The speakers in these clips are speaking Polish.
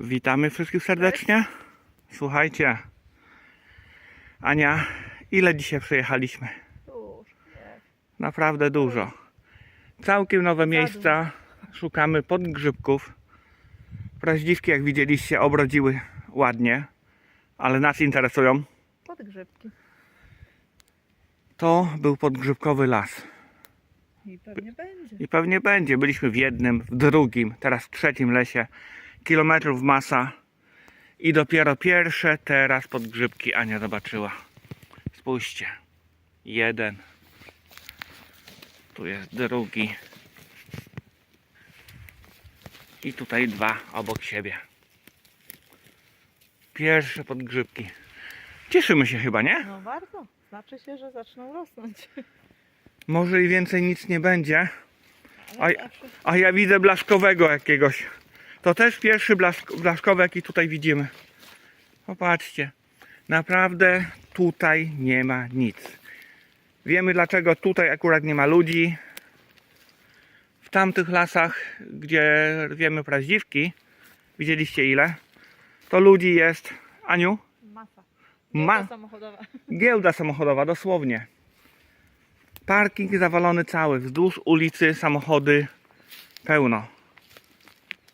Witamy wszystkich serdecznie. Słuchajcie, Ania, ile dzisiaj nie. Naprawdę dużo. Całkiem nowe miejsca. Szukamy podgrzybków. Praździwki, jak widzieliście, obrodziły ładnie, ale nas interesują. Podgrzybki. To był podgrzybkowy las. I pewnie będzie. I pewnie będzie. Byliśmy w jednym, w drugim, teraz w trzecim lesie. Kilometrów masa. I dopiero pierwsze teraz podgrzybki Ania zobaczyła. Spójrzcie. Jeden. Tu jest drugi. I tutaj dwa obok siebie. Pierwsze podgrzybki. Cieszymy się chyba, nie? No bardzo. Znaczy się, że zaczną rosnąć. Może i więcej nic nie będzie. Zawsze A ja widzę blaszkowego jakiegoś. To też pierwszy blaszk, blaszkowy, jaki tutaj widzimy. Popatrzcie. Naprawdę tutaj nie ma nic. Wiemy dlaczego tutaj akurat nie ma ludzi. W tamtych lasach, gdzie wiemy praździwki, widzieliście ile? To ludzi jest, Aniu, masa. Ma- Giełda samochodowa. Giełda samochodowa, dosłownie. Parking zawalony cały, wzdłuż ulicy samochody pełno.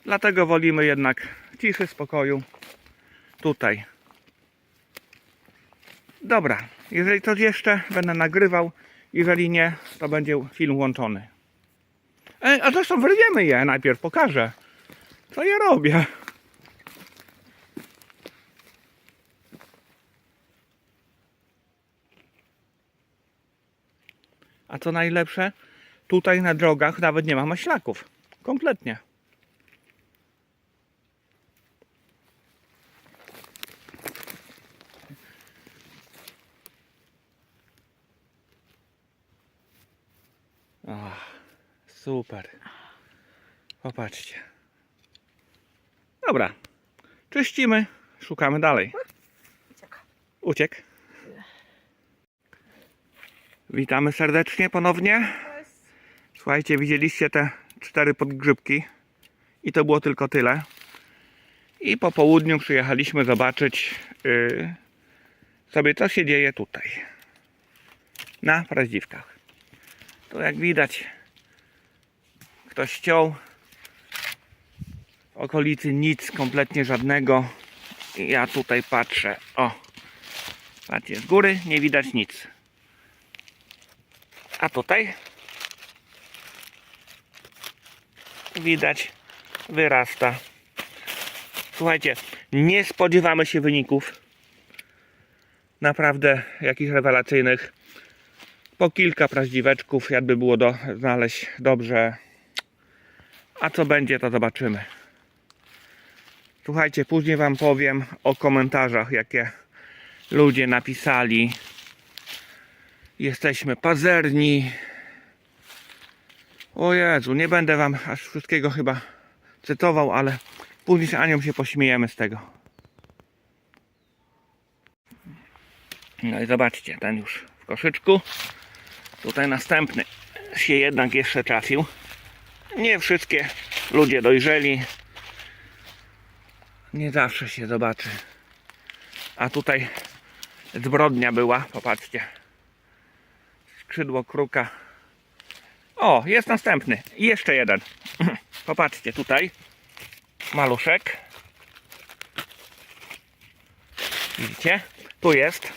Dlatego wolimy jednak ciszy, spokoju tutaj. Dobra, jeżeli coś jeszcze będę nagrywał, jeżeli nie, to będzie film łączony. Ej, a zresztą wyrwiemy je najpierw, pokażę. Co ja robię? A co najlepsze, tutaj na drogach nawet nie ma maślaków. Kompletnie. O, super. Popatrzcie. Dobra. Czyścimy, szukamy dalej. Uciekł. Witamy serdecznie ponownie. To Słuchajcie, widzieliście te cztery podgrzybki i to było tylko tyle. I po południu przyjechaliśmy zobaczyć yy, sobie co się dzieje tutaj na Praździwkach. Tu jak widać ktoś ściął w okolicy nic, kompletnie żadnego. Ja tutaj patrzę, o, patrzcie, z góry nie widać nic. A tutaj widać wyrasta. Słuchajcie, nie spodziewamy się wyników naprawdę jakichś rewelacyjnych. Po kilka praździweczków, jakby było do, znaleźć dobrze. A co będzie, to zobaczymy. Słuchajcie, później Wam powiem o komentarzach, jakie ludzie napisali. Jesteśmy pazerni, o Jezu, nie będę wam aż wszystkiego chyba cytował, ale później z Anią się pośmiejemy z tego. No i zobaczcie, ten już w koszyczku. Tutaj następny się jednak jeszcze trafił. Nie wszystkie ludzie dojrzeli. Nie zawsze się zobaczy. A tutaj zbrodnia była, popatrzcie. Skrzydło kruka o, jest następny. I jeszcze jeden. Popatrzcie tutaj. Maluszek. Widzicie? Tu jest.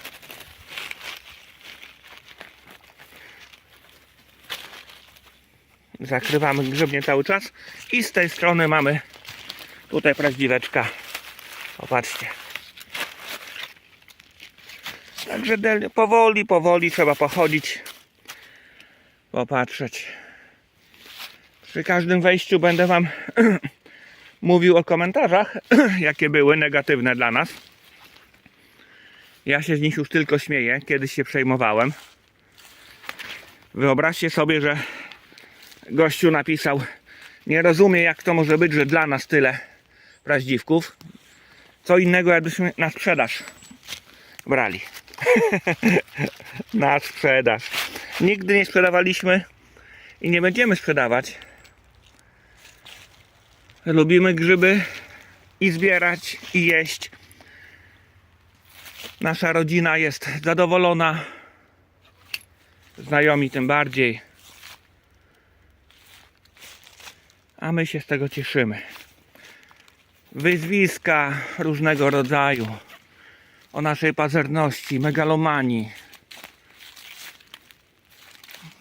Zakrywamy grzybnie cały czas. I z tej strony mamy tutaj prawdziweczka. Popatrzcie. Także powoli, powoli trzeba pochodzić popatrzeć. Przy każdym wejściu będę Wam mówił o komentarzach, jakie były negatywne dla nas. Ja się z nich już tylko śmieję, kiedyś się przejmowałem. Wyobraźcie sobie, że gościu napisał, nie rozumie jak to może być, że dla nas tyle praździwków. Co innego jakbyśmy na sprzedaż brali. na sprzedaż. Nigdy nie sprzedawaliśmy i nie będziemy sprzedawać. Lubimy grzyby i zbierać, i jeść. Nasza rodzina jest zadowolona. Znajomi tym bardziej. A my się z tego cieszymy. Wyzwiska różnego rodzaju o naszej pazerności, megalomanii.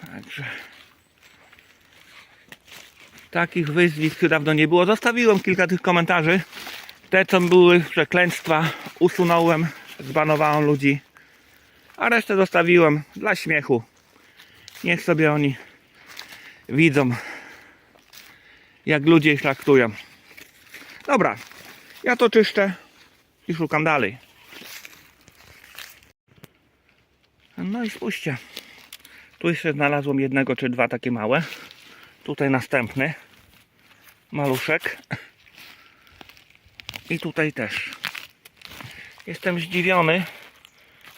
Także takich wyzwisk dawno nie było. Zostawiłem kilka tych komentarzy. Te, co były przekleństwa, usunąłem, zbanowałem ludzi. A resztę zostawiłem dla śmiechu. Niech sobie oni widzą, jak ludzie ich traktują. Dobra, ja to czyszczę i szukam dalej. No i spójrzcie. Tu jeszcze znalazłem jednego czy dwa takie małe. Tutaj następny. Maluszek. I tutaj też. Jestem zdziwiony,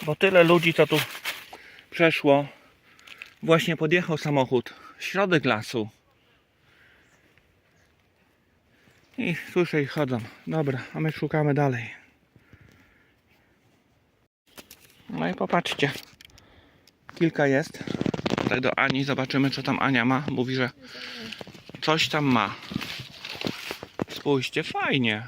bo tyle ludzi co tu przeszło. Właśnie podjechał samochód. Środek lasu. I słyszę ich chodzą. Dobra, a my szukamy dalej. No i popatrzcie. Kilka jest. Tutaj do Ani zobaczymy co tam Ania ma. Mówi, że coś tam ma. Spójrzcie, fajnie.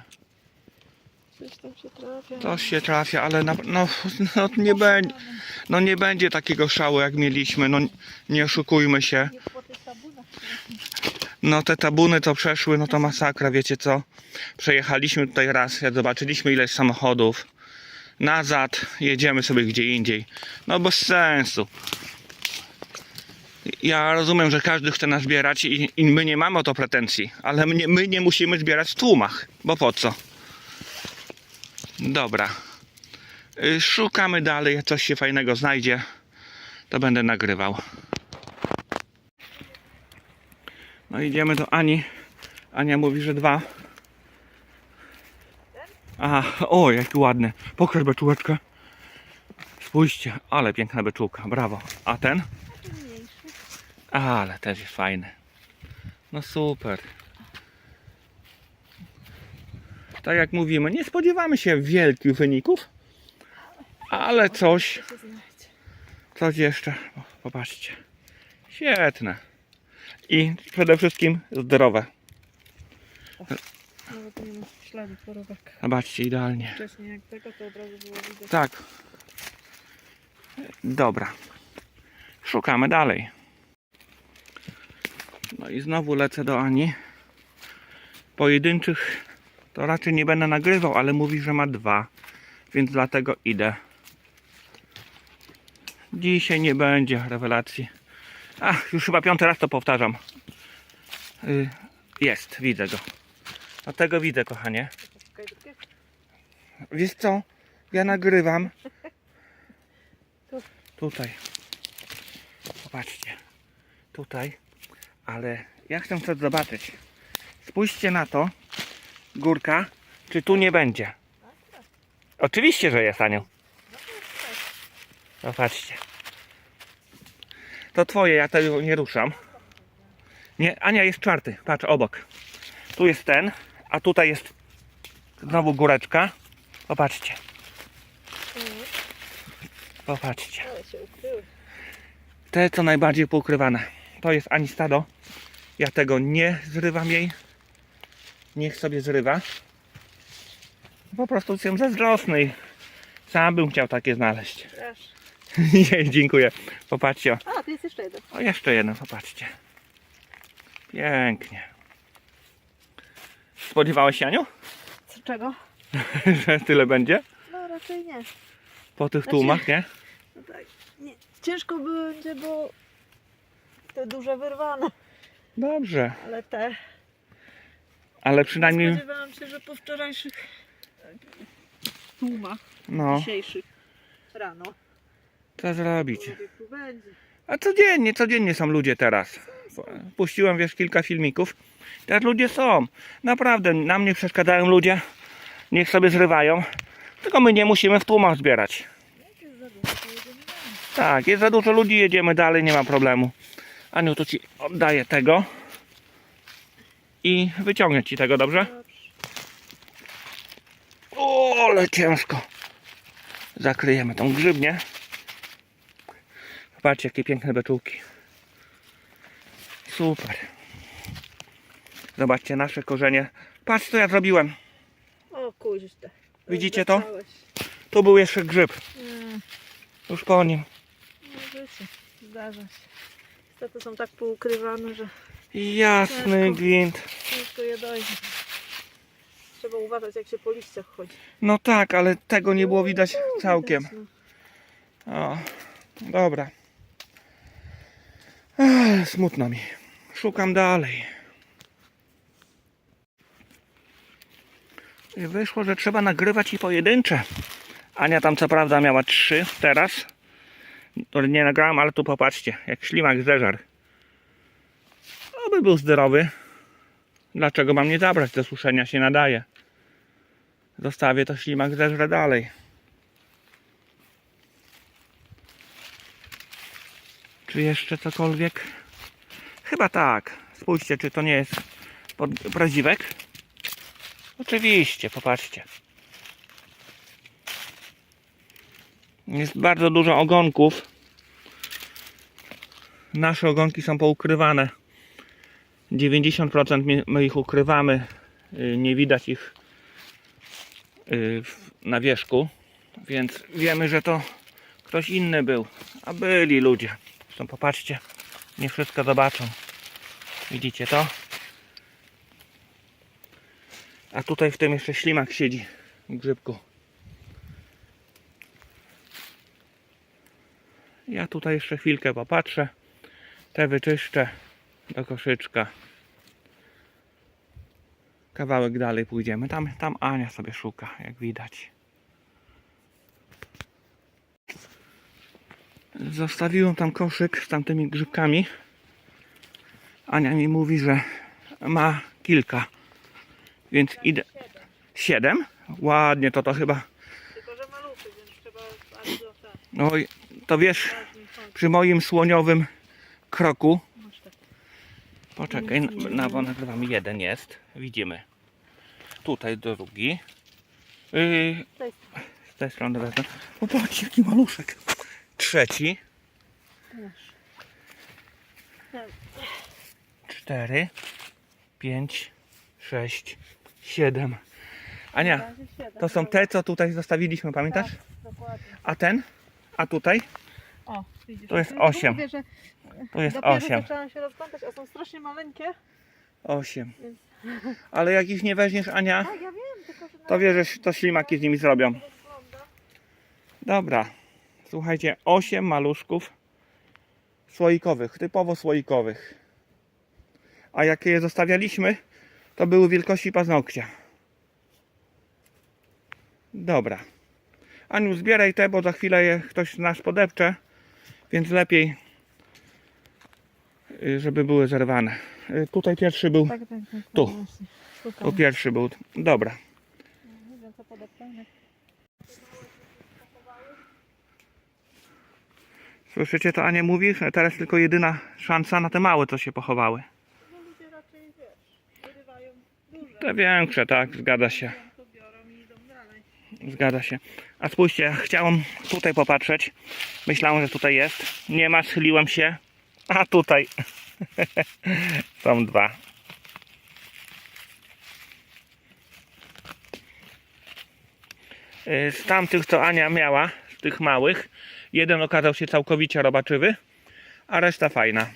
Coś tam się trafia. Coś się trafia, ale na, no, no, nie będzie, no nie będzie takiego szału jak mieliśmy. No nie oszukujmy się. Nie po tych tabunach. No te tabuny co przeszły, no to masakra, wiecie co? Przejechaliśmy tutaj raz, jak zobaczyliśmy ileś samochodów. Nazad, jedziemy sobie gdzie indziej. No bez sensu. Ja rozumiem, że każdy chce nas zbierać i, i my nie mamy o to pretensji, ale my my nie musimy zbierać w tłumach, bo po co? Dobra. Y, Szukamy dalej, coś się fajnego znajdzie, to będę nagrywał. No idziemy do Ani. Ania mówi, że dwa. Aha, o jaki ładny. Pokaż beczułeczkę. Spójrzcie, ale piękna beczułka, brawo. A ten? Ale też jest fajny. No super. Tak jak mówimy, nie spodziewamy się wielkich wyników, ale coś, coś jeszcze. Popatrzcie. Świetne. I przede wszystkim zdrowe. Nawet nie ma śladu po. Zobaczcie, idealnie. Wcześniej jak tego, to od razu było widać. Tak. Dobra. Szukamy dalej. No i znowu lecę do Ani. Pojedynczych to raczej nie będę nagrywał, ale mówi, że ma dwa. Więc dlatego idę. Dzisiaj nie będzie rewelacji. Ach, już chyba piąty raz to powtarzam. Y, Jest, widzę go. Dlatego widzę, kochanie. Wiesz co? Ja nagrywam. Tu. Tutaj. Popatrzcie. Tutaj. Ale ja chcę coś zobaczyć. Spójrzcie na to. Górka. Czy tu nie będzie? Oczywiście, że jest, Aniu. Popatrzcie. To twoje, ja tego nie ruszam. Nie, Ania jest czwarty. Patrz, obok. Tu jest ten, a tutaj jest znowu góreczka. Popatrzcie. Popatrzcie. Te co najbardziej poukrywane. To jest ani stado. Ja tego nie zrywam jej. Niech sobie zrywa. Po prostu jestem zazdrosny. Sam bym chciał takie znaleźć. Wiesz. Nie, dziękuję. Popatrzcie. o. A, tu jest jeszcze jeden. O, jeszcze jeden, popatrzcie. Pięknie. Spodziewałeś się, Aniu, Co, czego? że tyle będzie? No raczej nie. Po tych Znaczy- tłumach, nie? No tak, nie. Ciężko będzie, bo te duże wyrwane. Dobrze. Ale te. Ale przynajmniej, Spodziewałam się, że po wczorajszych e, tłumach no, dzisiejszych rano. Co zrobić? A codziennie, codziennie są ludzie teraz. Puściłem wiesz kilka filmików. Teraz ludzie są. Naprawdę, nam nie przeszkadzają ludzie. Niech sobie zrywają. Tylko my nie musimy w tłumach zbierać. Tak, jest za dużo ludzi, jedziemy dalej, nie ma problemu. Aniu, to ci oddaję tego. I wyciągnę ci tego? Dobrze. O, ale ciężko. Zakryjemy tą grzybnię. Zobaczcie, jakie piękne beczułki. Super. Zobaczcie nasze korzenie. Patrz, co ja zrobiłem. O kuźle. Widzicie to? Tu był jeszcze grzyb. Mm, Już po nim. No życie, zdarza się. Niestety są tak poukrywane, że Jasny Ciężko. gwint. ciężko je dojdzie. Trzeba uważać jak się po liściach chodzi. No tak, ale tego nie było widać No, całkiem. no. O, dobra. Ech, smutno mi. Szukam dalej. I wyszło, że trzeba nagrywać i pojedyncze. Ania tam co prawda miała trzy teraz. Nie nagrałem, ale tu popatrzcie, jak ślimak zeżar. Oby był zdrowy. Dlaczego mam nie zabrać? Do suszenia się nadaje. Zostawię to ślimak zeżre dalej. Czy jeszcze cokolwiek? Chyba tak. Spójrzcie, czy to nie jest pod... Oczywiście, popatrzcie. Jest bardzo dużo ogonków. Nasze ogonki są poukrywane. 90% mi- my ich ukrywamy. Y, Nie widać ich y, na wierzchu. Więc wiemy, że to ktoś inny był. A byli ludzie. Zresztą popatrzcie, nie wszystko zobaczą. Widzicie to? A tutaj w tym jeszcze ślimak siedzi w grzybku. Ja tutaj jeszcze chwilkę popatrzę. Te wyczyszczę do koszyczka. Kawałek dalej pójdziemy. Tam, tam Ania sobie szuka, jak widać. Zostawiłem tam koszyk z tamtymi grzybkami. Ania mi mówi, że ma kilka. Więc idę. Siedem? Ładnie, to to chyba. Tylko, że maluchy, więc trzeba. Oj, to wiesz, przy moim słoniowym kroku. Tak. Poczekaj, na, bo jeden jest. Widzimy. Tutaj drugi. Yy, z tej strony wezmę. Popatrzcie, jaki maluszek. Trzeci. cztery, pięć, sześć, siedem. Ania, to są te, co tutaj zostawiliśmy, pamiętasz? Tak. A ten? A tutaj? O, widzisz. To jest osiem. Mówię, że To jest dopiero osiem. zaczęłam się rozglądać, a są strasznie maleńkie. Osiem. Więc- Ale jak ich nie weźmiesz, Ania, ja wiem, tylko że to wiesz, że to ślimaki z nimi zrobią. Dobra. Słuchajcie, osiem maluszków słoikowych, typowo słoikowych. A jakie je zostawialiśmy, to były wielkości paznokcia. Dobra. Aniu, zbieraj te, bo za chwilę je ktoś z nas podepcze, więc lepiej, y, żeby były zerwane. Y, Tutaj pierwszy był, Tak, tak, tak. Tu. Szukam. tu pierwszy był. Dobra. Nie wiem, co podeptane. Słyszycie, to Ania mówi, że teraz tylko jedyna szansa na te małe, co się pochowały. Ludzie raczej, wiesz, wyrywają duże. Te większe, tak, zgadza się. Zgadza się. A spójrzcie, chciałem tutaj popatrzeć. Myślałem, że tutaj jest. Nie ma, schyliłem się. A tutaj są dwa. Y, Z tamtych, co Ania miała, z tych małych, jeden okazał się całkowicie robaczywy, a reszta fajna.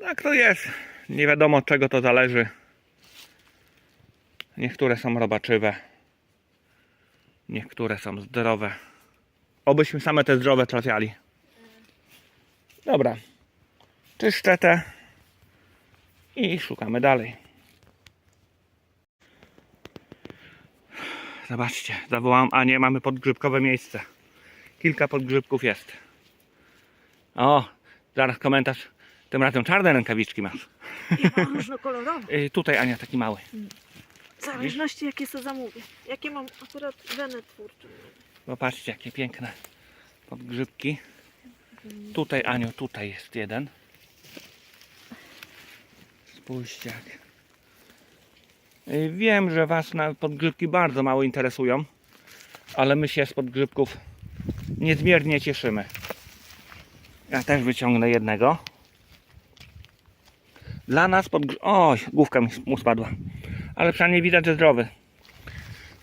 Tak to jest. Nie wiadomo od czego to zależy. Niektóre są robaczywe. Niektóre są zdrowe. Obyśmy same te zdrowe trafiali. Dobra. Czyszczę te. I szukamy dalej. Zobaczcie, zawołam, a nie mamy podgrzybkowe miejsce. Kilka podgrzybków jest. O, zaraz komentarz. Tym razem czarne rękawiczki masz. Ja mam różnokolorowe. Y, tutaj Ania taki mały. W zależności jakie sobie zamówię. Jakie mam akurat wenę twórczą. Popatrzcie, jakie piękne podgrzybki. Tutaj, Aniu, tutaj jest jeden. Spójrzcie jak. Y, Wiem, że Was na podgrzybki bardzo mało interesują, ale my się z podgrzybków niezmiernie cieszymy. Ja też wyciągnę jednego. Dla nas podgrzybek... Oj, główka mi mu spadła. Ale przynajmniej widać, że zdrowy.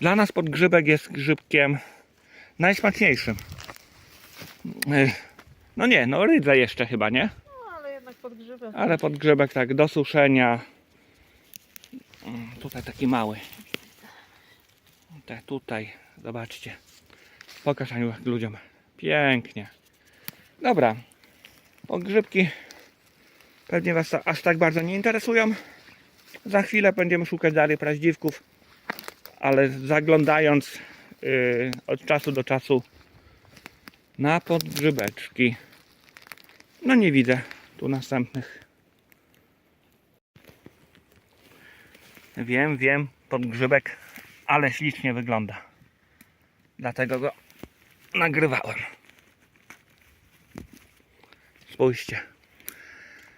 Dla nas podgrzybek jest grzybkiem najsmaczniejszym. No nie, no rydza jeszcze chyba, nie? No, ale jednak podgrzewam. Ale podgrzebek tak do suszenia. Mm, Tutaj taki mały. Te, tutaj, zobaczcie. Pokaż Aniu ludziom. Pięknie. Dobra. Podgrzybki pewnie Was aż tak bardzo nie interesują. Za chwilę będziemy szukać dalej praździwków. Ale zaglądając yy, od czasu do czasu na podgrzybeczki. No nie widzę tu następnych. Wiem, wiem, podgrzybek, ale ślicznie wygląda. Dlatego go nagrywałem. Spójrzcie.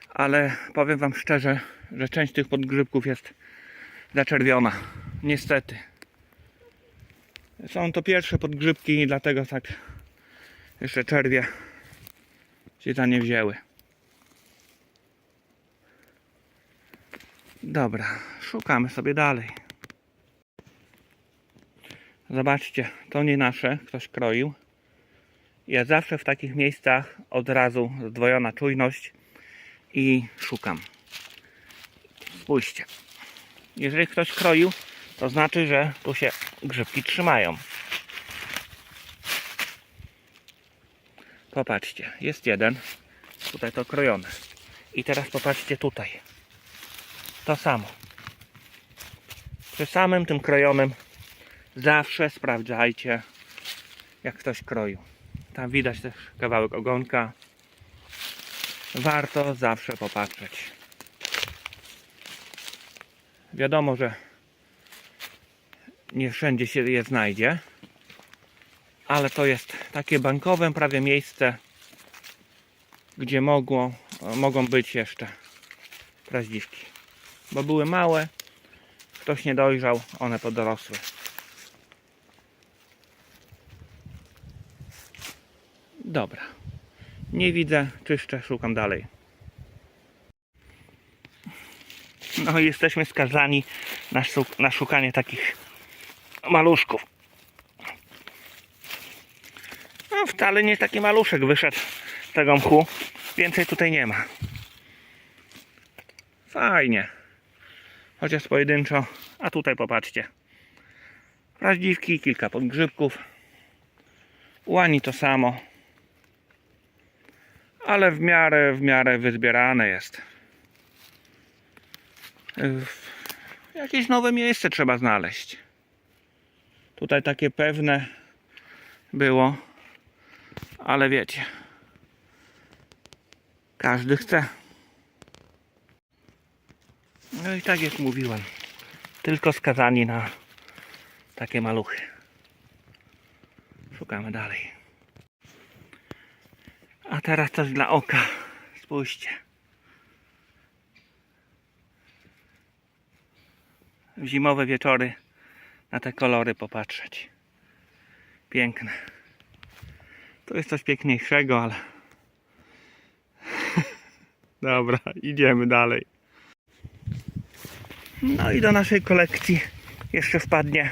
Ale powiem Wam szczerze, że część tych podgrzybków jest zaczerwiona. Niestety. Są to pierwsze podgrzybki i dlatego tak jeszcze czerwie się za nie wzięły. Dobra, szukamy sobie dalej. Zobaczcie, to nie nasze, ktoś kroił. Ja zawsze w takich miejscach od razu zdwojona czujność i szukam. Spójrzcie. Jeżeli ktoś kroił, to znaczy, że tu się grzybki trzymają. Popatrzcie, jest jeden. Tutaj to krojone. I teraz popatrzcie tutaj. To samo. Przy samym tym krojonym zawsze sprawdzajcie, jak ktoś kroił. Tam widać też kawałek ogonka. Warto zawsze popatrzeć. Wiadomo, że nie wszędzie się je znajdzie, ale to jest takie bankowe prawie miejsce, gdzie mogło, mogą być jeszcze praździwki. Bo były małe, ktoś nie dojrzał, one podrosły. Dobra. Nie widzę, czyszczę, szukam dalej. No i jesteśmy skazani na, szuk- na szukanie takich maluszków. No wcale nie taki maluszek wyszedł tego mchu. Więcej tutaj nie ma. Fajnie. Chociaż pojedynczo. A tutaj popatrzcie. Praździwki, kilka podgrzybków. Łani to samo. Ale w miarę, w miarę wyzbierane jest. Jakieś nowe miejsce trzeba znaleźć. Tutaj takie pewne było. Ale wiecie. Każdy chce. No i tak jak mówiłem. Tylko skazani na takie maluchy. Szukamy dalej. A teraz coś dla oka. Spójrzcie. W zimowe wieczory na te kolory popatrzeć. Piękne. To jest coś piękniejszego, ale. Dobra, idziemy dalej. No i do naszej kolekcji jeszcze wpadnie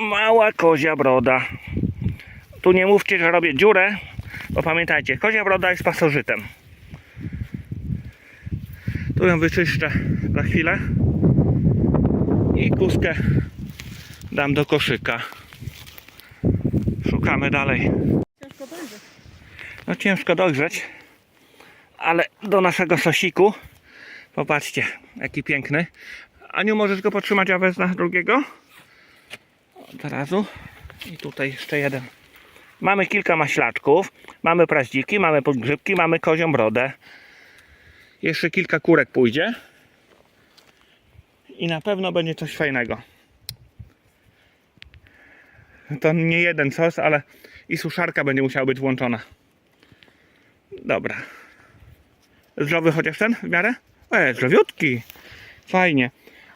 mała kozia broda. Tu nie mówcie, że robię dziurę, bo pamiętajcie, kozia broda jest pasożytem. Tu ją wyczyszczę za chwilę i kuskę dam do koszyka. Szukamy dalej. Ciężko będzie. No ciężko dojrzeć, ale do naszego sosiku, popatrzcie, jaki piękny. Aniu, możesz go potrzymać, a wezmę drugiego? Od razu. I tutaj jeszcze jeden. Mamy kilka maślaczków, mamy praździki, mamy podgrzybki, mamy kozią brodę. Jeszcze kilka kurek pójdzie. I na pewno będzie coś fajnego. To nie jeden sos, ale i suszarka będzie musiała być włączona. Dobra. Zdrowy chociaż ten w miarę? E, zdrowiutki. Fajnie.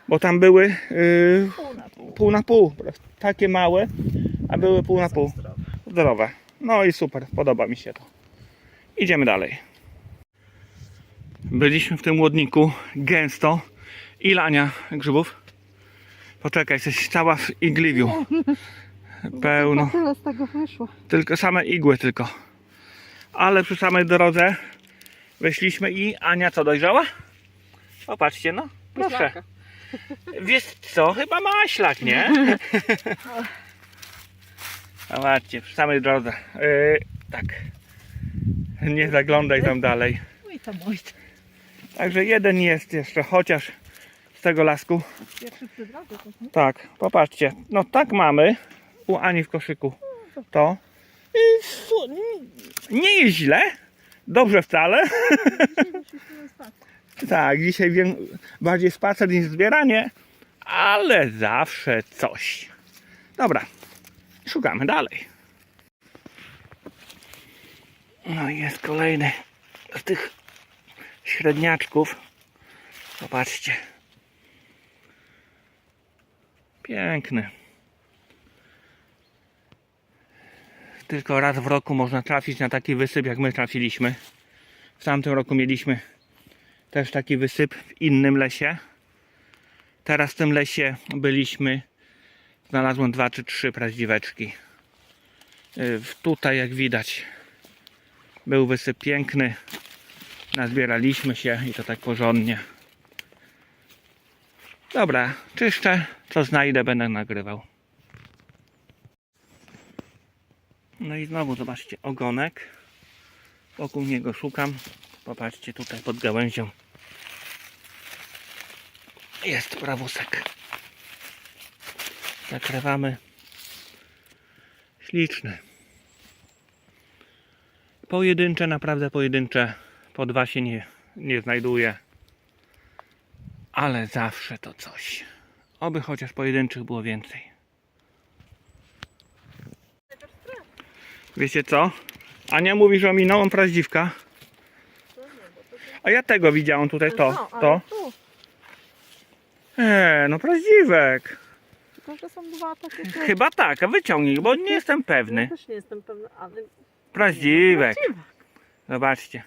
Bo tam były yy, Pół na pół. pół na pół. Takie małe, a były pół na pół. Zdrowe. No i super, podoba mi się to. Idziemy dalej. Byliśmy w tym łodniku gęsto. Ile Ania grzybów? Poczekaj, jesteś cała w igliwiu. Pełno. Tyle z tego wyszło. Tylko same igły tylko. Ale przy samej drodze weszliśmy i Ania co dojrzała? Popatrzcie no. Proszę. Wiesz co? Chyba maślak, nie? Zobaczcie, przy samej drodze. Yy, tak. Nie zaglądaj tam dalej. Mój to mój. Także jeden jest jeszcze, chociaż z tego lasku. Pierwszy przy drodze to nie? Tak, popatrzcie. No tak mamy u Ani w koszyku. To. Nie jest źle. Dobrze wcale. Tak, dzisiaj wiem, bardziej spacer niż zbieranie, ale zawsze coś. Dobra, szukamy dalej. No i jest kolejny z tych średniaczków. Popatrzcie. Piękny. Tylko raz w roku można trafić na taki wysyp, jak my trafiliśmy. W tamtym roku mieliśmy też taki wysyp w innym lesie. Teraz w tym lesie byliśmy. Znalazłem dwa czy trzy prawdziweczki. Y, Tutaj jak widać był wysyp piękny. Nazbieraliśmy się i to tak porządnie. Dobra, czyszczę. Co znajdę będę nagrywał. No i znowu zobaczcie ogonek. Wokół niego szukam. Popatrzcie tutaj pod gałęzią. Jest prawusek. Zakrywamy. Śliczny. Pojedyncze, naprawdę pojedyncze. Po dwa się nie, nie znajduje. Ale zawsze to coś. Oby chociaż pojedynczych było więcej. Wiecie co? Ania mówi, że ominąłem prawdziwka. A ja tego widziałem tutaj, to, No, to. Eee, no prawdziwek. Tylko, że są dwa takie. Chyba tak, a wyciągnij, bo nie jestem Ja pewny. też nie jestem pewna, ale. Prawdziwek. Prawdziwe. Zobaczcie.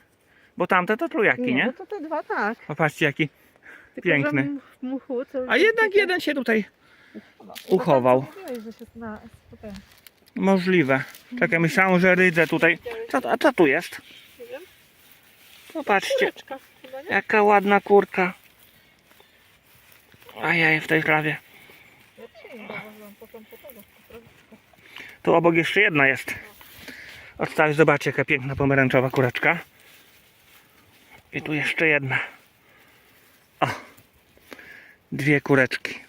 Bo tamte to trójaki, Nie, nie? no to te dwa tak. Popatrzcie jaki. Tylko, Piękny. Że m- w muchu, to A jednak jeden się tutaj uchował. Mówiłeś, że się zna, tutaj. możliwe. Czekaj, myślałem, że rydzę tutaj. Co, a co tu jest? Nie wiem. Popatrzcie, Kureczka, chyba nie? jaka ładna kurka. Ajaj, w tej trawie. Ja dzisiaj nie zauważyłam początkowego. Tu obok jeszcze jedna jest. Odstawię, zobaczcie jaka piękna pomarańczowa kureczka. I tu jeszcze jedna. O, dwie kureczki.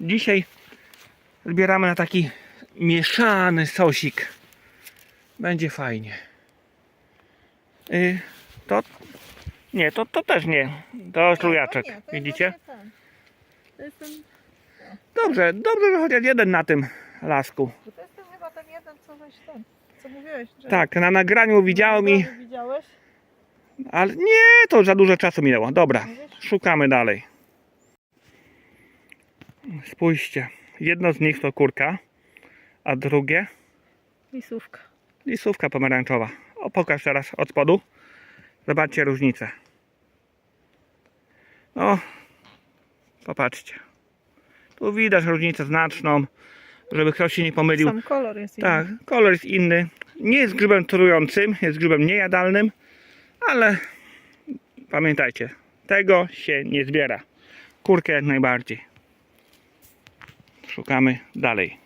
Dzisiaj zbieramy na taki mieszany sosik. Będzie fajnie. Y, to nie, to, to też nie. To to jest Widzicie? To jest ten, Dobrze, dobrze, że chociaż jeden na tym lasku. bo to jest ten chyba ten jeden, co weź ten. Co mówiłeś, że... Tak, na nagraniu widziałem i... Widziałeś? Ale nie, to za dużo czasu minęło. Dobra, Mówisz? szukamy dalej. Spójrzcie. Jedno z nich to kurka, a drugie Lisówka. lisówka pomarańczowa. O, pokaż teraz od spodu. Zobaczcie różnicę. No, popatrzcie. Tu widać różnicę znaczną, żeby ktoś się nie pomylił. Sam kolor jest inny. Tak, kolor jest inny. Nie jest grzybem trującym, jest grzybem niejadalnym, ale pamiętajcie, tego się nie zbiera. Kurkę jak najbardziej. Szukamy dalej.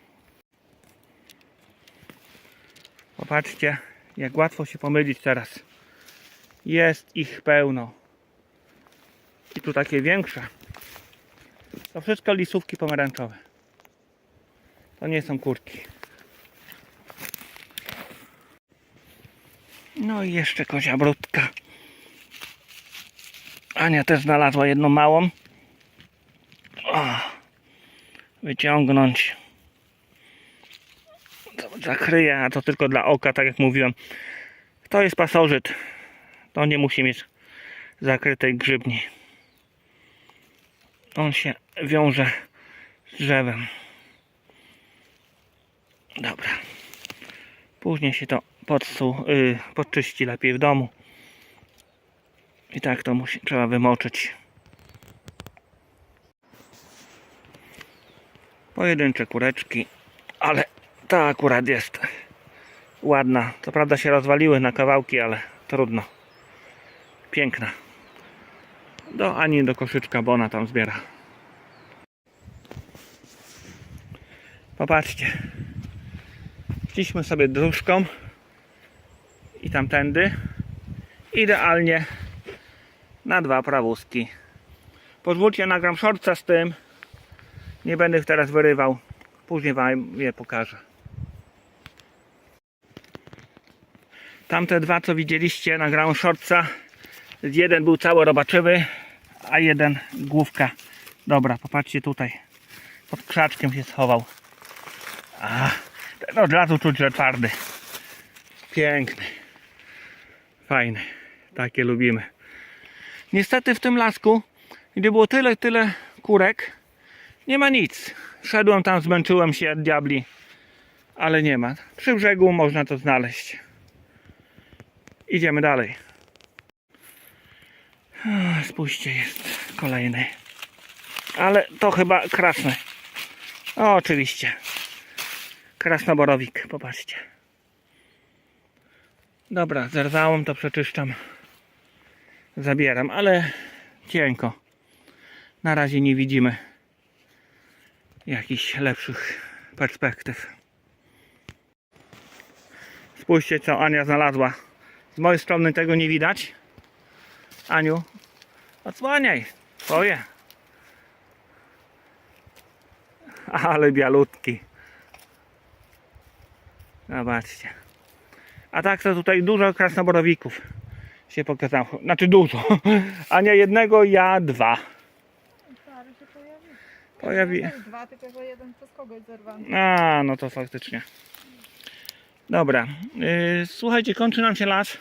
Popatrzcie, jak łatwo się pomylić teraz. Jest ich pełno. I tu takie większe. To wszystko lisówki pomarańczowe. To nie są kurki. No i jeszcze kozia brudka. Ania też znalazła jedną małą. O, wyciągnąć. Zakryję, a to tylko dla oka, tak jak mówiłem. To jest pasożyt. To nie musi mieć zakrytej grzybni. On się wiąże z drzewem. Dobra. Później się to podsu, y, podczyści lepiej w domu. I tak to musi, trzeba wymoczyć. Pojedyncze kureczki, ale ta akurat jest ładna. Co prawda się rozwaliły na kawałki, ale trudno. Piękna. Do Ani do koszyczka, bo ona tam zbiera. Popatrzcie. Szliśmy sobie dróżką i tamtędy. Idealnie na dwa prawózki. Pozwólcie, nagram shortca z tym. Nie będę ich teraz wyrywał. Później wam je pokażę. Tamte dwa, co widzieliście, nagrałem shortca. Jeden był cały robaczywy, a jeden główka. Dobra, popatrzcie tutaj. Pod krzaczkiem się schował. A, ten od razu czuć, że twardy. Piękny. Fajny. Takie lubimy. Niestety w tym lasku, gdzie było tyle, tyle kurek, nie ma nic. Szedłem tam, zmęczyłem się od diabli, ale nie ma. Przy brzegu można to znaleźć. Idziemy dalej. Spójrzcie, jest kolejny. Ale to chyba krasny. O, oczywiście. Krasnoborowik, popatrzcie. Dobra, zerwałem, to przeczyszczam. Zabieram, ale cienko. Na razie nie widzimy jakichś lepszych perspektyw. Spójrzcie, co Ania znalazła. Z mojej strony tego nie widać. Aniu, odsłaniaj. Twoje. Ale bialutki. Zobaczcie. A tak to tutaj dużo krasnoborowików się pokazało. Znaczy dużo. Ania jednego, ja dwa. Stary się. Pojawi... Dwa, tylko że jeden przez kogoś zerwany. A, no to faktycznie. Dobra. Yy, słuchajcie, kończy nam się las.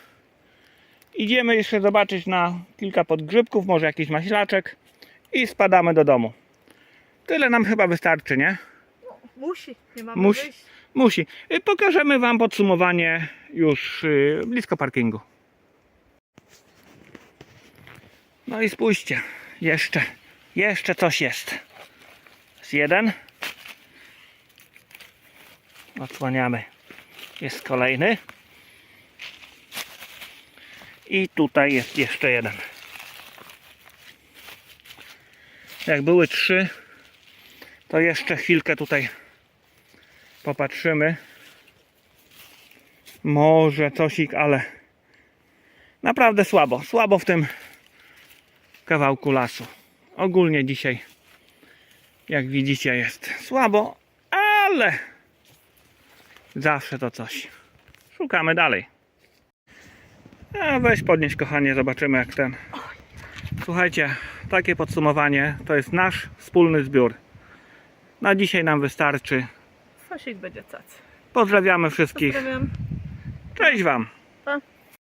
Idziemy jeszcze zobaczyć na kilka podgrzybków, może jakiś maślaczek i spadamy do domu. Tyle nam chyba wystarczy, nie? Musi, nie mamy Musi. wyjść. Musi. Yy, pokażemy Wam podsumowanie już yy, blisko parkingu. No i spójrzcie, jeszcze, jeszcze coś jest. Jest jeden. Odsłaniamy. Jest kolejny. I tutaj jest jeszcze jeden. Jak były trzy, to jeszcze chwilkę tutaj popatrzymy. Może cosik, ale naprawdę słabo. Słabo w tym kawałku lasu. Ogólnie dzisiaj, jak widzicie, jest słabo, ale zawsze to coś. Szukamy dalej. A weź podnieść, kochanie, zobaczymy jak ten. Słuchajcie, takie podsumowanie to jest nasz wspólny zbiór. Na dzisiaj nam wystarczy. Sosik będzie cacy. Pozdrawiamy wszystkich. Pozdrawiam. Cześć Wam.